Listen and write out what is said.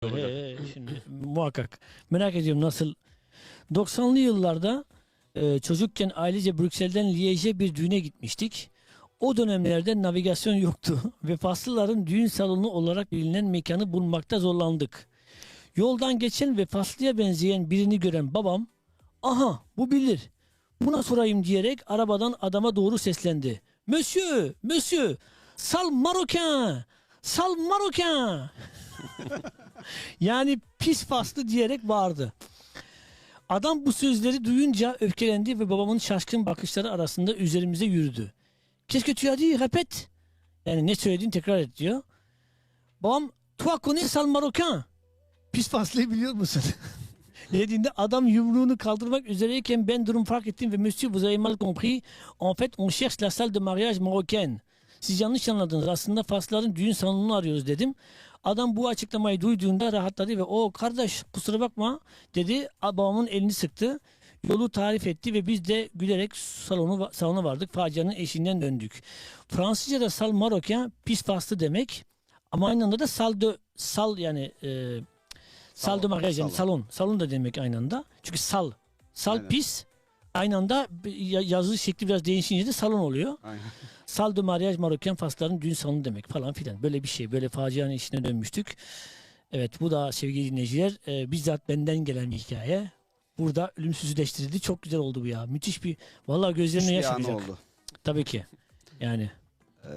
He, şimdi muhakkak. Merak ediyorum nasıl. 90'lı yıllarda e, çocukken ailece Brüksel'den Liège'e bir düğüne gitmiştik. O dönemlerde navigasyon yoktu ve Faslıların düğün salonu olarak bilinen mekanı bulmakta zorlandık. Yoldan geçen ve Faslı'ya benzeyen birini gören babam, aha bu bilir, buna sorayım diyerek arabadan adama doğru seslendi. Monsieur, monsieur, sal marocain, sal marocain. Yani pis faslı diyerek bağırdı. Adam bu sözleri duyunca öfkelendi ve babamın şaşkın bakışları arasında üzerimize yürüdü. Que tu as dit? Répète. Yani ne söylediğini tekrar et diyor. Babam, toi connais sale marocain. Pis faslıyı biliyor musun? Dediğinde adam yumruğunu kaldırmak üzereyken ben durum fark ettim ve monsieur vous avez mal compris. En fait on cherche la salle de mariage marocaine. Siz yanlış anladınız. Aslında Fasların düğün salonunu arıyoruz dedim. Adam bu açıklamayı duyduğunda rahatladı ve o kardeş kusura bakma dedi. Babamın elini sıktı. Yolu tarif etti ve biz de gülerek salonu salona vardık. Facianın eşiğinden döndük. Fransızca'da sal marocain pis faslı demek. Ama aynı anda da sal de sal yani e, sal de mariage yani salon. Salon da demek aynı anda. Çünkü sal. Sal Aynen. pis. Aynı anda ya- yazı şekli biraz değişince de salon oluyor. Aynen. Sal de mariage Maroken Fasların düğün salonu demek falan filan. Böyle bir şey. Böyle facianın işine dönmüştük. Evet bu da sevgili dinleyiciler e, bizzat benden gelen bir hikaye. Burada ölümsüzleştirildi. Çok güzel oldu bu ya. Müthiş bir. Vallahi gözlerine yaş akacak. oldu. Tabii ki. Yani Ee,